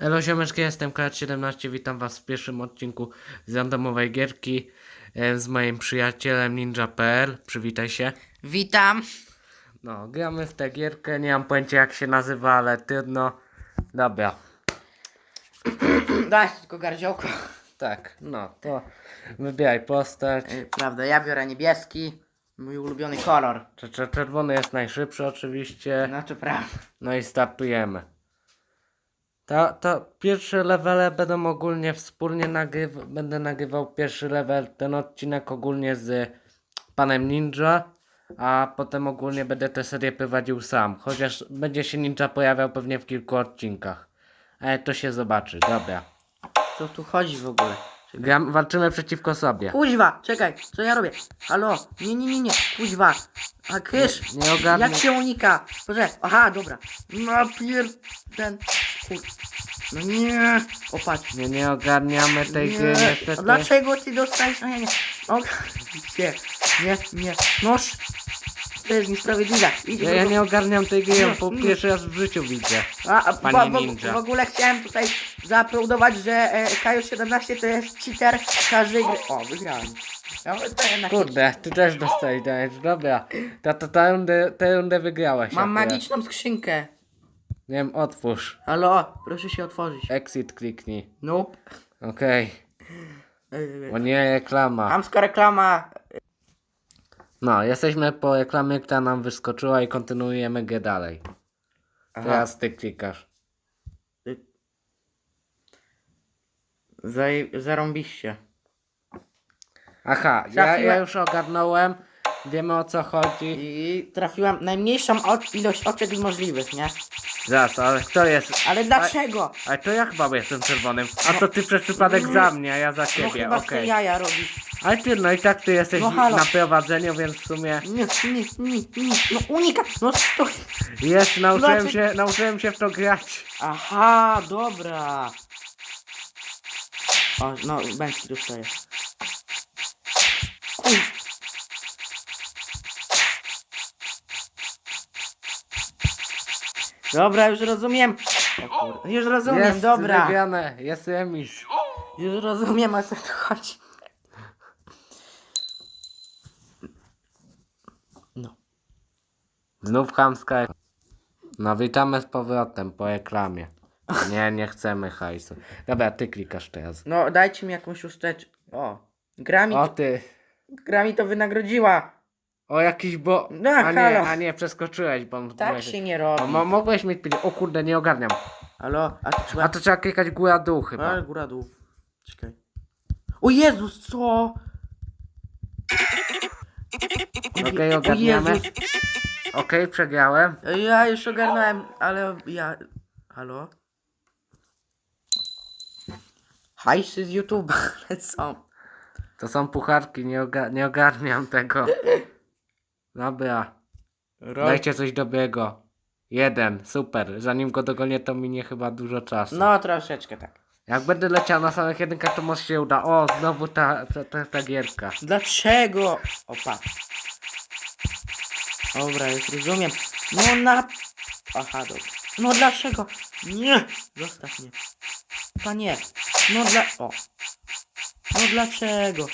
Elo ziomeczki, jestem K17, witam was w pierwszym odcinku z randomowej gierki e, z moim przyjacielem Ninja.pl, przywitaj się. Witam. No, gramy w tę gierkę, nie mam pojęcia jak się nazywa, ale trudno. Dobra, Daj tylko gardziołko. tak, no to wybieraj postać. Yy, Prawda, ja biorę niebieski. Mój ulubiony kolor. Czer- czer- Czerwony jest najszybszy oczywiście, No to prawda. no i startujemy. To, to pierwsze levele będą ogólnie wspólnie nagrywał, będę nagrywał pierwszy level, ten odcinek ogólnie z panem Ninja, a potem ogólnie będę tę serię prowadził sam, chociaż będzie się Ninja pojawiał pewnie w kilku odcinkach. Ale to się zobaczy, dobra. Co tu chodzi w ogóle? Gram, walczymy przeciwko sobie. Kuźwa, czekaj, co ja robię? Halo, nie, nie, nie, nie, kuźwa. A kysz, Nie ogarnę. jak się unika? Proszę, aha, dobra. No pier... ten... Kur... No nie, opatrz. Nie, nie ogarniamy tej gry Nie, niestety. a dlaczego ty dostajesz? No nie, nie. O, nie, nie, nie. Noż, to jest niesprawiedliwe. Ja, ja nie ogarniam tej gry, Nie. pierwszy raz w życiu widzę. A, a Panie w, ninja. w ogóle chciałem tutaj zaaplaudować, że e, Kaju17 to jest cheater każdej gry. O, wygrałem. To jednak Kurde, ty też dostałeś damage, dobra. Ta, ta, ta rundę, tę rundę wygrałeś. Mam akurat. magiczną skrzynkę. Nie wiem, otwórz. Halo, proszę się otworzyć. Exit kliknij. Nope. Okej. E, O nie, reklama. Amska reklama. No, jesteśmy po reklamie, która nam wyskoczyła i kontynuujemy grę dalej. Aha, Teraz ty klikasz. Zaj, zarąbiście. Aha, ja, Trafiłem. ja już ogarnąłem. Wiemy o co chodzi. I trafiłem najmniejszą o, ilość oczek możliwych, nie? Zaraz, ale kto jest? Ale dlaczego? Ale to ja chyba jestem czerwonym. A to ty przez przypadek za mnie, a ja za No ciebie, chyba okej. okay. jaja robisz. Ale ty, no i tak ty jesteś No halo. na prowadzeniu, więc w sumie... Nie, nie, nie, nie. No unika. No stój. Jest, nauczyłem Znaczy- się, nauczyłem się w to grać. Aha, dobra. O, no, bęczki dostaję. Kuj. Dobra, już rozumiem. O Już rozumiem, jest dobra. wygrane, jest remis. Już rozumiem, o co tu chodzi. No. Znów chamska. No witamy z powrotem po reklamie. Nie, nie chcemy hajsu. Dobra, ty klikasz teraz. No, dajcie mi jakąś usteczkę. O. Gra mi, O ty. gra mi to wynagrodziła. O jakiś bo... No, a nie, halo. a nie, przeskoczyłeś, bo... Tak się nie o, robi. mo mogłeś mieć pieniądze. O kurde, nie ogarniam. Halo, a to trzeba... A to trzeba klikać góra dół A, chyba. góra dół. Czekaj. O Jezus, co? Okej, ogarniamy. Jezus. Okej, przegrałem. Ja już ogarnąłem, ale ja... Halo? Hajsy z YouTube'a lecą. To są pucharki, nie, oga nie ogarniam tego. Dobra, dajcie coś dobrego. Jeden, super. Zanim go dogonię, to minie chyba dużo czasu. No, troszeczkę tak. Jak będę leciał na samych jedynkach, to może się uda. O, znowu ta, ta, ta, ta gierka. Dlaczego? O, patrz. Dobra, już rozumiem. No na... Aha, dobra. No dlaczego? Nie! Zostaw mnie. Panie. No dla... O. No dlaczego?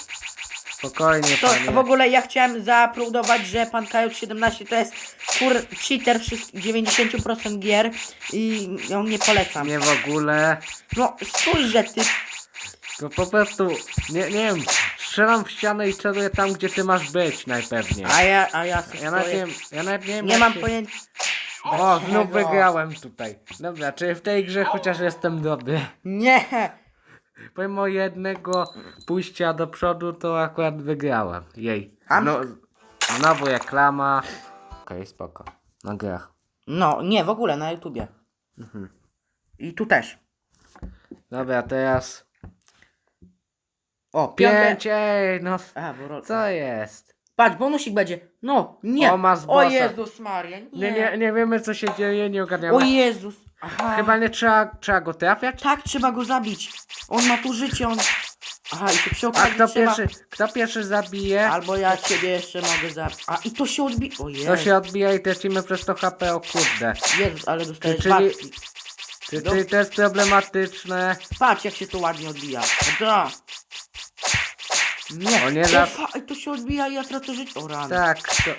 Spokojnie, To panie. w ogóle ja chciałem zaaplaudować, że pan Kajot17 to jest kur... cheater wszystkich 90% gier i on nie polecam. Nie w ogóle. No spójrz, ty... To po prostu, nie, nie wiem, strzelam w ścianę i celuję tam, gdzie ty masz być najpewniej. A ja, a ja Ja nawet nie stoję. ja nawet nie wiem Nie jak mam się- pojęcia. O, Dlaczego? znów wygrałem tutaj. Dobra, czyli w tej grze chociaż jestem dobry. Nie! Pomimo jednego pójścia do przodu, to akurat wygrałem. Jej. Am- No, znowu reklama. Okej, spoko. Na grach. No, nie, w ogóle na YouTubie. Mhm. I tu też. Dobra, teraz... O, piąte. Pięć, ej, no A, bo ro... co jest? Patrz, bonusik będzie. No, nie. O, o bossa. Jezus Maria, nie. Nie, nie, nie wiemy co się dzieje, nie ogarniamy. O Jezus. Aha. Chyba nie trzeba, trzeba go trafiać? Tak, trzeba go zabić. On ma tu życie, on... Aha, i to przy A okazji kto trzeba... pierwszy, kto pierwszy zabije, Albo ja ciebie jeszcze mogę zabić. A, i to się odbi... To się odbija i tracimy przez to HP, o kurde. Jezus, ale dostajesz Czyli- babki. Czy, Do- czy to jest problematyczne? Patrz jak się to ładnie odbija. Da. Nie, O nie, za- fa- to się odbija i ja tracę życie. O rany. Tak, to...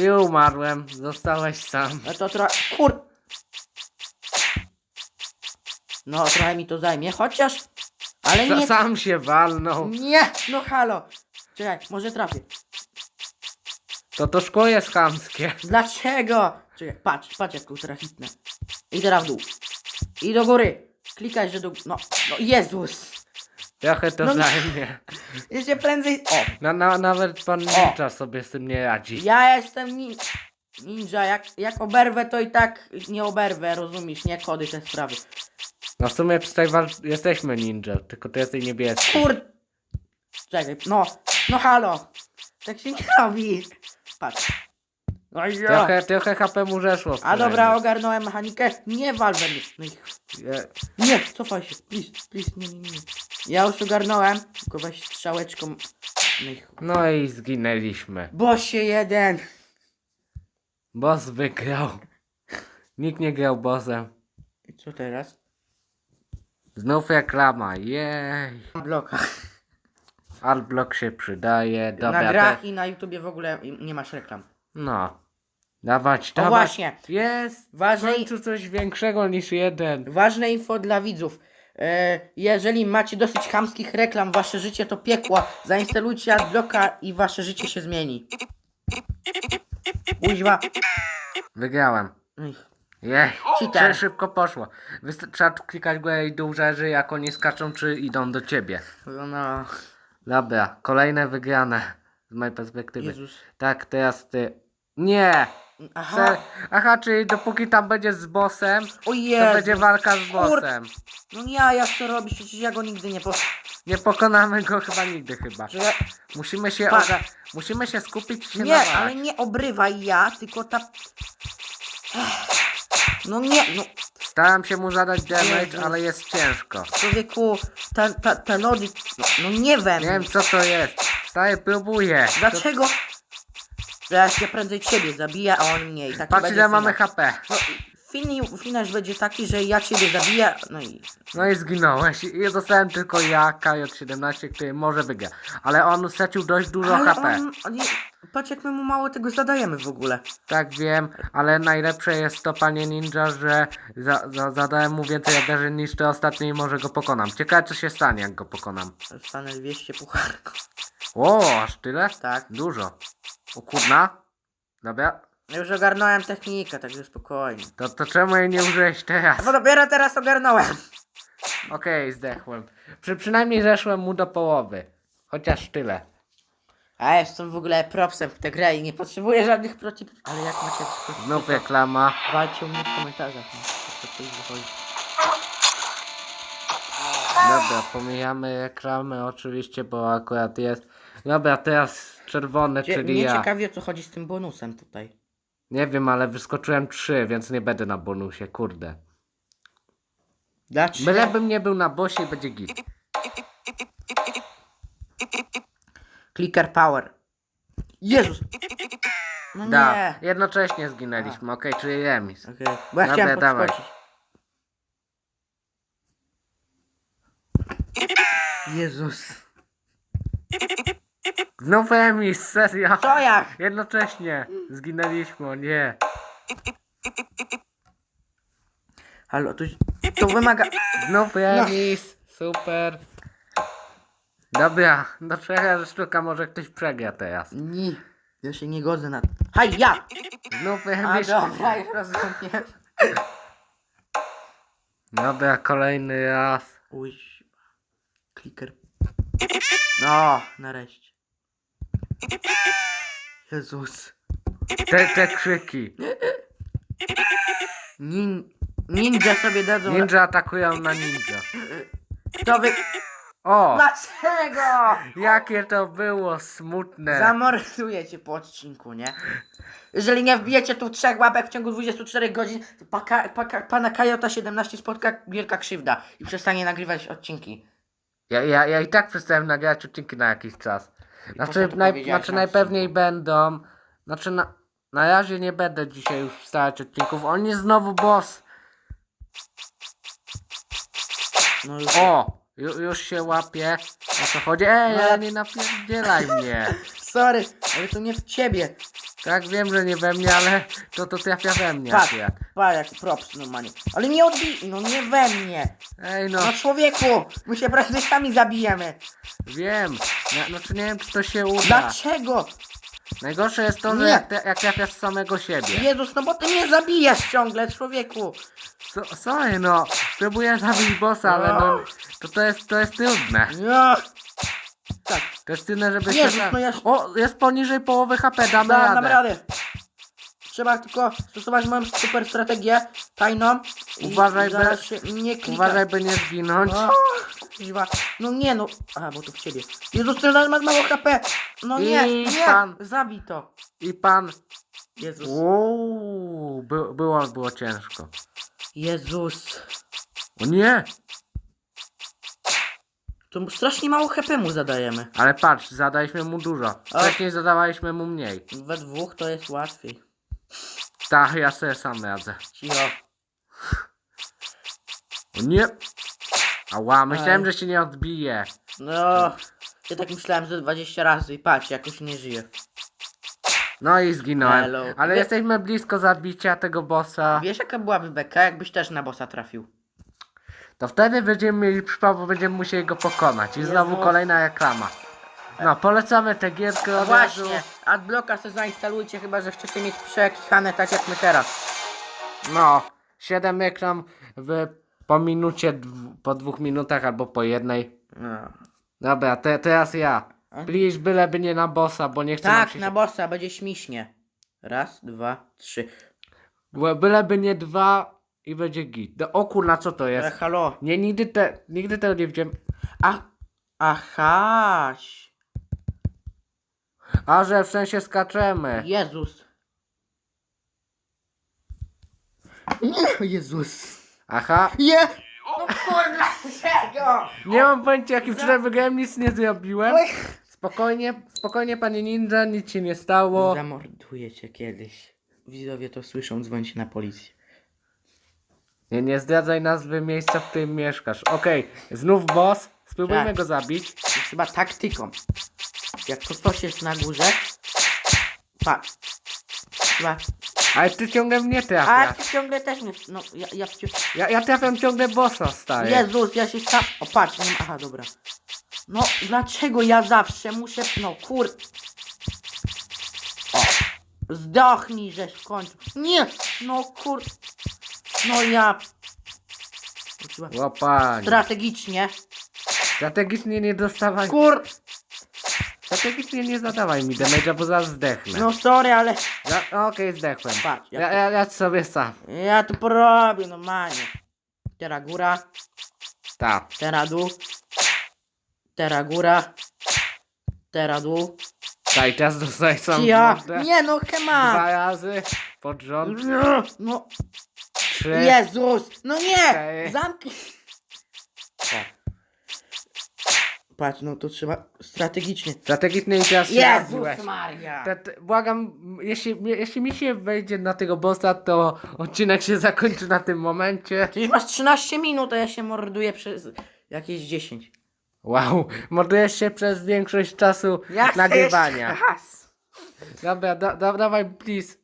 I umarłem. Zostałeś sam. No to trochę. Kur. No, trochę mi to zajmie, chociaż. Ale To nie. sam się walnął. Nie! No halo! Czekaj, może trafię. To to szkło jest chamskie. Dlaczego? Czekaj, patrz, patrz jak teraz hitnę. I teraz w dół. I do góry. Klikaj, że do. No, no Jezus! Trochę to No nie. zajmie. Jeszcze prędzej. O! Na, na, nawet pan Ninja sobie z tym nie radzi. Ja jestem nin... ninja. Jak, jak oberwę, to i tak nie oberwę, rozumiesz? Nie kody te sprawy. No w sumie tutaj wal... jesteśmy ninja, tylko ty jesteś niebieski. Kur... Czekaj, no, no halo. Tak się nie robi. Patrz. No i ja. Trochę, trochę HP mu zeszło. A dobra, ogarnąłem mechanikę. Nie walwę mnie. No i Je- Nie, cofaj się, please, please, nie, nie, nie. Ja już ogarnąłem, tylko weź strzałeczką. No i. No i zginęliśmy. Bosie jeden. Boss wygrał. Nikt nie grał bossem. I co teraz? Znów reklama, jej. Bloka. Adblock się przydaje, na dobra. grach Te... i na YouTubie w ogóle nie masz reklam. No. Dawać, dawać. właśnie, Jest. W ważne, końcu coś większego niż jeden. ważne info dla widzów. E, jeżeli macie dosyć chamskich reklam, wasze życie to piekło, zainstalujcie adblocka i wasze życie się zmieni. Uźwa. Wygrałem. Ej, Jej. Cheater. Czy szybko poszło. Wystarczy trzeba tu klikać górę i dół, że jak oni skaczą, czy idą do ciebie. No, Dobra, kolejne wygrane. Z mojej perspektywy. Jezus. Tak, teraz ty. Nie! Aha, Se... Aha, czyli dopóki tam będzie z bossem, o to będzie walka z Kur- bossem. No nie, a jak to robisz? Przecież ja go nigdy nie po... Nie pokonamy go chyba nigdy chyba. Że... Musimy się Pa- oga... Musimy się skupić się na Nie, walce. ale nie obrywaj ja, tylko ta... No nie, no Staram się mu zadać damage, Jezus. ale jest ciężko. człowieku, ta, ta, ta logic, no, no nie wiem. Nie wiem co to jest. Stary, próbuję. Dlaczego? Ja się prędzej ciebie zabiję, a on mnie i tak Patrz będzie ile mamy. HP. No, fin- Finasz będzie taki, że ja ciebie zabiję, no i... No i zginąłeś. I zostałem tylko ja, KJ17, który może wygra. Ale on stracił dość dużo Ale HP. on, on patrz jak my mu mało tego zadajemy w ogóle. Tak wiem, ale najlepsze jest to, panie ninja, że za, za, zadałem mu więcej obrażeń niż te ostatnie i może go pokonam. Ciekawe co się stanie, jak go pokonam. Stanę 200 pucharków. O, aż tyle? Tak. Dużo. O kurna. Dobra. Ja Już ogarnąłem technikę, także spokojnie. To, to czemu jej nie użyłeś teraz? Bo dopiero teraz ogarnąłem. Okej, zdechłem. Przy, przynajmniej zeszłem mu do połowy. Chociaż tyle. A ja jestem w ogóle propsem w tę grę i nie potrzebuję żadnych proci... Ale jak macie... Znów reklama. Walcie u mnie w komentarzach. No, wychodzi. Dobra, pomijamy reklamę oczywiście, bo akurat jest. Dobra, teraz czerwone, Cie, czyli mnie ja. ciekawi o co chodzi z tym bonusem tutaj. Nie wiem, ale wyskoczyłem trzy, więc nie będę na bonusie, kurde. Dlaczego? Bylebym nie był na bosie i będzie git. Clicker power. Jezus! No Da, nie. jednocześnie zginęliśmy, okej, czyli remis. Okej, bo ja Dobra, chciałem dawaj. podskoczyć. Jezus. Znów remis, serio. Co jak? Jednocześnie zginęliśmy, o nie. Halo, to, to wymaga... Znów remis, super. Dobra, do trzech sztuka może ktoś przegra teraz. Nie, ja się nie godzę na... Haj, ja! Znów A remis. dobra, już rozumiem. Dobra, kolejny raz. Uj. Clicker. No, nareszcie. Jezus. Te, te krzyki. Nin... Ninja sobie dadzą... Ninja atakują na ninja. To wy... O! Dlaczego? Jakie to było smutne. Zamorduję cię po odcinku, nie? Jeżeli nie wbijecie tu trzech łapek w ciągu 24 godzin, to paka, paka, pana Kajota 17 spotka wielka krzywda i przestanie nagrywać odcinki. Ja, ja, ja i tak przestałem nagrać odcinki na jakiś czas. Znaczy, naj, znaczy na najpewniej będą. Znaczy na, na razie nie będę dzisiaj już wstawiać odcinków. On jest znowu boss. No już. O! Ju, już się łapie. O co chodzi? Ej, No. ale nie napierdzielaj mnie. Sorry, ale to nie w ciebie. Tak, wiem, że nie we mnie, ale to to trafia we mnie Patrz, akurat. pa, jaki props normalnie. Ale nie odbij, no nie we mnie. Ej, no, No człowieku, my się prędzej sami zabijemy. wiem. Ja, znaczy nie wiem, czy to się uda. Dlaczego? Najgorsze jest to, że Nie. jak, te, jak trafiasz samego siebie. Jezus, no bo ty mnie zabijasz ciągle, człowieku. So, sorry, no. Próbuję zabić bossa, ale no, to, to, jest, to jest trudne. Ja. Tak, trudne, żeby Jezus, się... no ja- O, jest poniżej połowy HP, damy da, radę. dam radę. Trzeba tylko stosować moją super strategię tajną. I Uważaj, zaraz by- się nie. Uważaj, by nie zginąć. O, kuźwa. No nie no. A, bo to w ciebie. Jezus, ten masz mało HP. No nie, I nie. pan. Zabij to. I pan... Jezus. Uuu, by, było, było ciężko. Jezus. O nie! To strasznie mało HP mu zadajemy. Ale patrz, zadaliśmy mu dużo. Wcześniej zadawaliśmy mu mniej. We dwóch to jest łatwiej. Tak, ja sobie sam radzę. Cicho. O nie! Ała, myślałem, Aj. że się nie odbije. No. Ja tak myślałem ze 20 razy i patrz, jakoś nie żyje. No i zginąłem. Ale Wie- jesteśmy blisko zabicia tego bossa. Wiesz jaka byłaby beka, jakbyś też na bossa trafił? To wtedy będziemy mieli przypał, bo będziemy musieli go pokonać. I znowu kolejna reklama. No, polecamy tę gierkę od razu. Właśnie, adblocka sobie zainstalujcie, chyba że chcecie mieć przekichane tak jak my teraz. No, 7 reklam w, po minucie, dw, po dwóch minutach albo po jednej. No. Dobra, te, teraz ja. Please, byleby nie na bossa, bo nie chcę nam Tak, się... na bossa, będzie śmiesznie. Raz, dwa, trzy. Byleby nie dwa i będzie git. No, o kurna, co to E, jest? halo. Nie, nigdy, te, nigdy tego nie widziałem. A, aha. A, że w sensie skaczemy. Jezus. Jezus. Aha. Je! No kurwa, dlaczego? Nie mam pojęcia, jakim wczoraj wygrałem, nic nie zrobiłem. Spokojnie, spokojnie, panie ninja, nic się nie stało. Zamorduję cię kiedyś. Widzowie to słyszą, dzwońcie na policję. Nie, nie zdradzaj nazwy miejsca, w którym mieszkasz. Okej, znów boss. Spróbujmy Tak. go zabić. Jest chyba taktyką. Jak to coś jest na górze. Patrz. Chyba. Ale ty ciągle mnie A trafiasz. ty ciągle też nie. No ja, ja. Ja, ja trafiam ciągle bossa, stary. Jezus, ja się sam. O patrz, nie ma... Aha, dobra. No dlaczego ja zawsze muszę. No kur. O. Zdochnij, żeś w końcu. Nie! No kur. No ja. Chyba Łopanie. Strategicznie. Strategicznie nie dostawaj. Kur. Strategicznie nie zadawaj mi damage'a, bo zaraz zdechnę. No sorry, ale. Ja- Okej, zdechłem. Patrz, ja, Ja, ja, ja sobie sam. ja tu porobię normalnie. Teraz góra, Tak. teraz dół. Teraz góra. Teraz dół. Tak, i teraz dostaję sam Ja. mordę. Nie no, Dwa chema. razy pod rząd. No, Trzy. Jezus. No nie. Cztery. Zamknij. Patrz, no to trzeba strategicznie. Strategicznie i teraz się. Jezus Maria. Te, te, błagam, jeśli, mi- jeśli mi się wejdzie na tego bossa, to odcinek się zakończy na tym momencie. Ty już masz 13 minut, a ja się morduję przez jakieś 10. Wow, mordujesz się przez większość czasu nagrywania. Dobra, da, da, dawaj, please.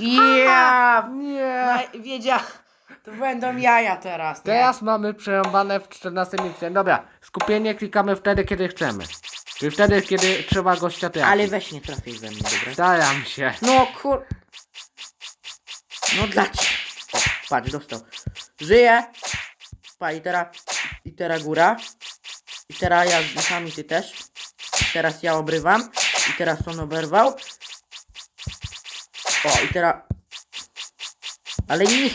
Ja. Nie. No, wiedzia. To będą jaja teraz. nie? Teraz mamy przerąbane w 14 minucie. Dobra, skupienie klikamy wtedy, kiedy chcemy. Czyli wtedy, kiedy trzeba gościa trafić. Ale weź nie trafiaj we mnie, dobra? Staram się. No kur... No dlaczego? O, patrz, dostał. Żyje. Pa, i teraz... I teraz góra. I teraz ja z duchami, ty też. Teraz ja obrywam. I teraz on oberwał. O, i teraz... Ale nie...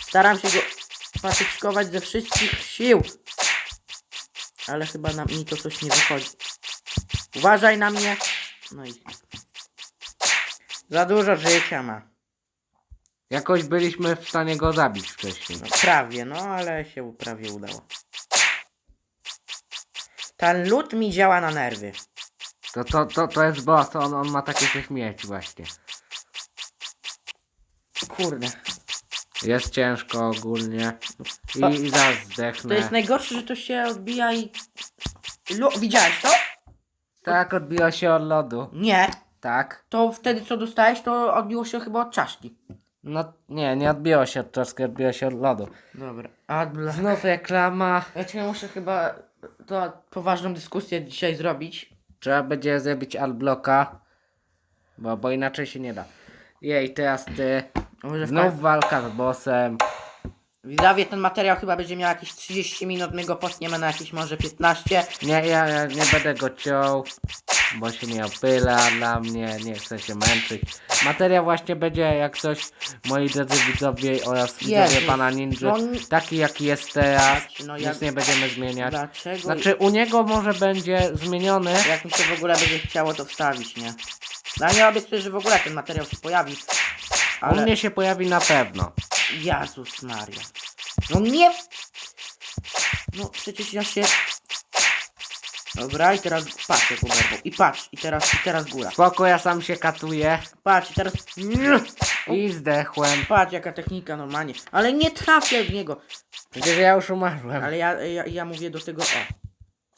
Staram się go patyczkować ze wszystkich sił. Ale chyba na mi to coś nie wychodzi. Uważaj na mnie. No i... Za dużo życia ma. Jakoś byliśmy w stanie go zabić wcześniej. No, prawie, no ale się prawie udało. Ten lód mi działa na nerwy. To, to, to, to jest boss, on, on ma takie coś mieć właśnie. Kurde. Jest ciężko ogólnie. I, i zaraz To zdechnę. jest najgorsze, że to się odbija i... Lu- Widziałeś to? Tak, odbiło się od lodu. Nie. Tak. To wtedy co dostałeś, to odbiło się chyba od czaszki. No nie, nie odbiło się od troszkę, odbiło się od lodu. Dobra. A dla... Znów reklama. Ja cię muszę chyba to poważną dyskusję dzisiaj zrobić. Trzeba będzie zrobić adblocka. Bo, bo inaczej się nie da. Jej, teraz ty. Znów walka z bossem. Widzowie, ten materiał chyba będzie miał jakieś 30 minut, my go potniemy na jakieś może 15. Nie, ja, ja nie będę go ciął, bo się nie opyla dla mnie, nie chcę się męczyć. Materiał właśnie będzie jak coś, moi drodzy widzowie oraz widzowie Jezus, pana Ninja, no nie- taki jaki jest teraz, No nic ja- nie będziemy zmieniać. Dlaczego? Znaczy u niego może będzie zmieniony, Jak mi się w ogóle będzie chciało to wstawić, nie? No ja nie obiecuję, że w ogóle ten materiał się pojawi. u Ale... mnie się pojawi na pewno. Jezus Maria. No nie... No przecież ja się... Dobra, i teraz patrz jak oberwał. I patrz, i teraz, i teraz góra. Spoko, ja sam się katuję Patrz, i teraz... i zdechłem. Patrz jaka technika normalnie. Ale nie trafię w niego. Przecież ja już umarłem. Ale ja, ja, ja mówię do tego... O.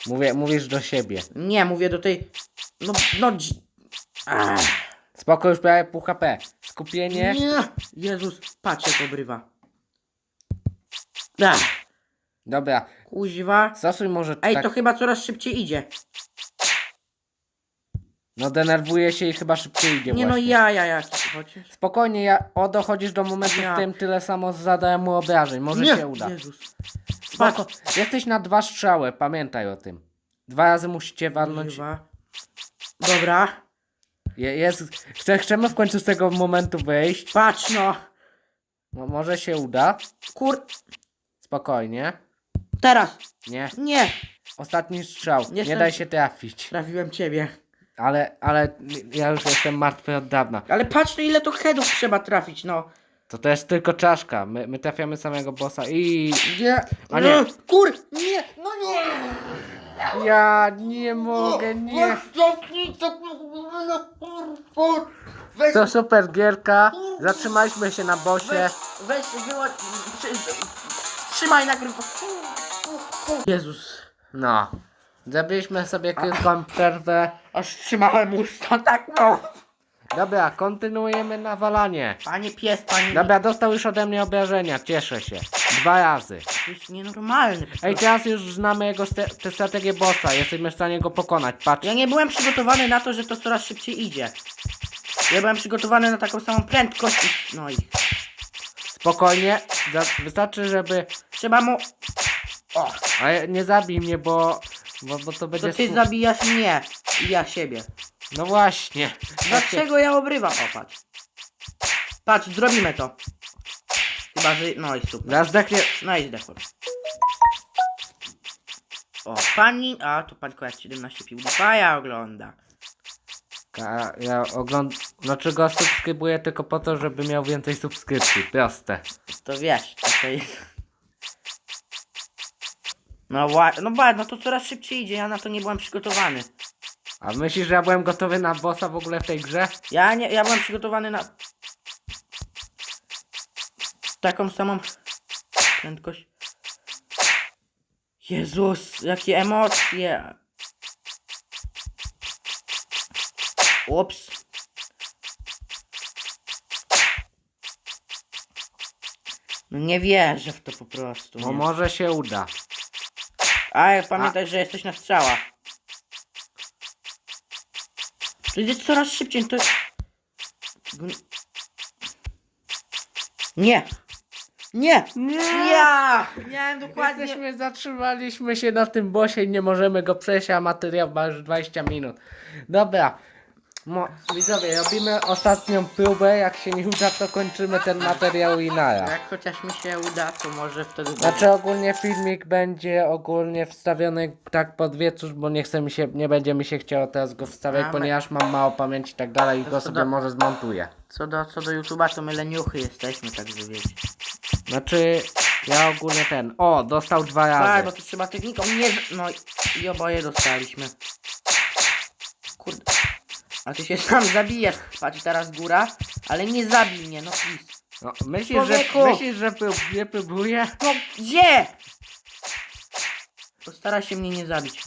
Mówię, mówisz do siebie. Nie, mówię do tej... No, no... Ach. Spoko, już prawie pół HP. Skupienie. Nie. Jezus, patrz jak obrywa. Ach, Dobra, kuźwa. stosuj może Ej, tak. to chyba coraz szybciej idzie. No denerwuję się i chyba szybciej idzie Nie no właśnie. ja, ja, ja. Chociaż. Spokojnie, ja o dochodzisz do momentu, Ja. w którym tyle samo zadałem mu obrażeń. Może Nie. się uda. Jezus. Spoko. Jesteś na dwa strzały, pamiętaj o tym. Dwa razy musicie walnąć. Kuźwa. Dobra. Je, jest, chce, chcemy w końcu z tego momentu wyjść. Patrz no. No, może się uda. Kur... Spokojnie. Teraz. Nie. Nie. Ostatni strzał. Nie Jestem- daj się trafić. Trafiłem ciebie. Ale, ale ja już jestem martwy od dawna. Ale patrz no ile to headów trzeba trafić, no. To to jest tylko czaszka. My, my trafiamy samego bossa i... Nie. A nie. Kur... Nie. No nie. Ja nie mogę, nie. Weź, To super gierka. Zatrzymaliśmy się na bosie. weź, wyłącz... Trzymaj nagrywkę. Jezus. No. Zrobiliśmy sobie krótką przerwę. Aż trzymałem usta, tak no. Dobra, kontynuujemy nawalanie. Panie pies, panie... Dobra, dostał już ode mnie obrażenia, cieszę się. Dwa razy. To jest nienormalne. po Ej, prostu. teraz już znamy jego ste- tę strategię bossa, jesteśmy w stanie go pokonać. Patrz. Ja nie byłem przygotowany na to, że to coraz szybciej idzie. Ja byłem przygotowany na taką samą prędkość. i- No i Spokojnie. Za- wystarczy, żeby... trzeba mu... O, Ale nie zabij mnie, bo... Bo, bo to będzie... to ty smu- zabijasz mnie i ja siebie. No właśnie. Dlaczego ja obrywam? O, patrz. Patrz, zrobimy to. Chyba, że... No i super. Zaraz zdechnie... No i zdechłem. O, pani... A, to pani Kojak 17 PewDiePie'a ogląda. Ka- Ja oglądam... Znaczy go subskrybuję tylko po to, żeby miał więcej subskrypcji. Proste. To wiesz, to jest... No właśnie, no no to coraz szybciej idzie, ja na to nie byłem przygotowany. A myślisz, że ja byłem gotowy na bossa w ogóle w tej grze? Ja nie, ja byłem przygotowany na... Taką samą prędkość. Jezus, jakie emocje. Ups. No nie wierzę w to po prostu. No Nie. może się uda. A jak pamiętaj, że jesteś na strzała. To idzie coraz szybciej, to... Nie! Nie! Nie! Ja! Miałem dokładnie... Jesteśmy, zatrzymaliśmy się na tym bosie i nie możemy go przejść, a materiał ma już 20 minut. Dobra. Mo, widzowie, robimy ostatnią próbę. Jak się nie uda, to kończymy ten materiał i nara. Jak chociaż mi się uda, to może wtedy... Znaczy ogólnie filmik będzie ogólnie wstawiony tak pod wieczór, bo nie chce mi się, nie będzie mi się chciało teraz go wstawiać, ponieważ mam mało pamięci i tak dalej i To go co sobie do- może zmontuję. Co do, co do YouTube'a, to my leniuchy jesteśmy, także wiecie. Znaczy, ja ogólnie ten, o, dostał dwa Tak, razy. bo to trzeba techniką, nie... No i- i oboje dostaliśmy. Kurde. A ty się sam zabijasz. Patrz teraz góra, ale nie zabij mnie, no please. No, myślisz, że, Człowieku! myślisz, że prób- nie próbuję? No gdzie? Postara się mnie nie zabić.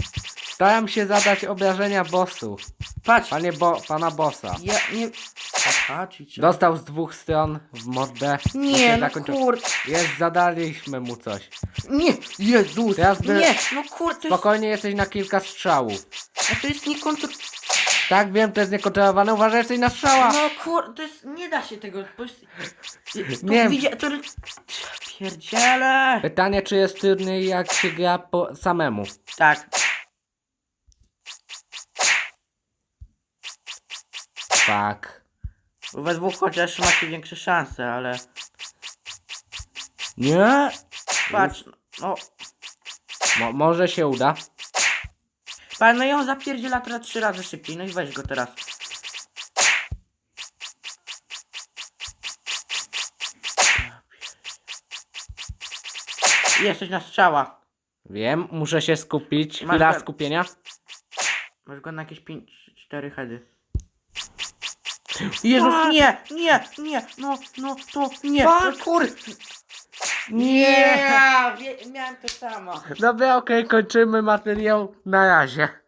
Staram się zadać obrażenia bossu. Patrz, Panie bo, pana bossa. ja nie... Aha, co? Dostał z dwóch stron w mordę. Nie, no zakończy- kur... Jest, zadaliśmy mu coś. Nie, Jezus, Teraz by- nie, no kur... To jest, Spokojnie jesteś na kilka strzałów. no to jest niekontr... Tak, wiem, to jest niekontrolowane. Uważaj, jesteś na strzała. No kur... To jest... Nie da się tego... To jest... To Nie. Widzia... To... Pierdziele! Pytanie, czy jest trudniej, jak się gra po samemu. Tak. Tak. Bo we dwóch chociaż macie większe szanse, ale... Nie? Patrz, no... Mo może się uda. Pan, no i on zapierdziela teraz trzy razy szybciej, no i weź go teraz. Jesteś na strzała. Wiem, muszę się skupić. Masz Chwila go- skupienia. Masz go na jakieś 5-4 heady. Jezus, nie, nie, nie, no, no, to nie, kur... Nie, wie, miałem to samo. Dobra, okej, kończymy materiał. Na razie.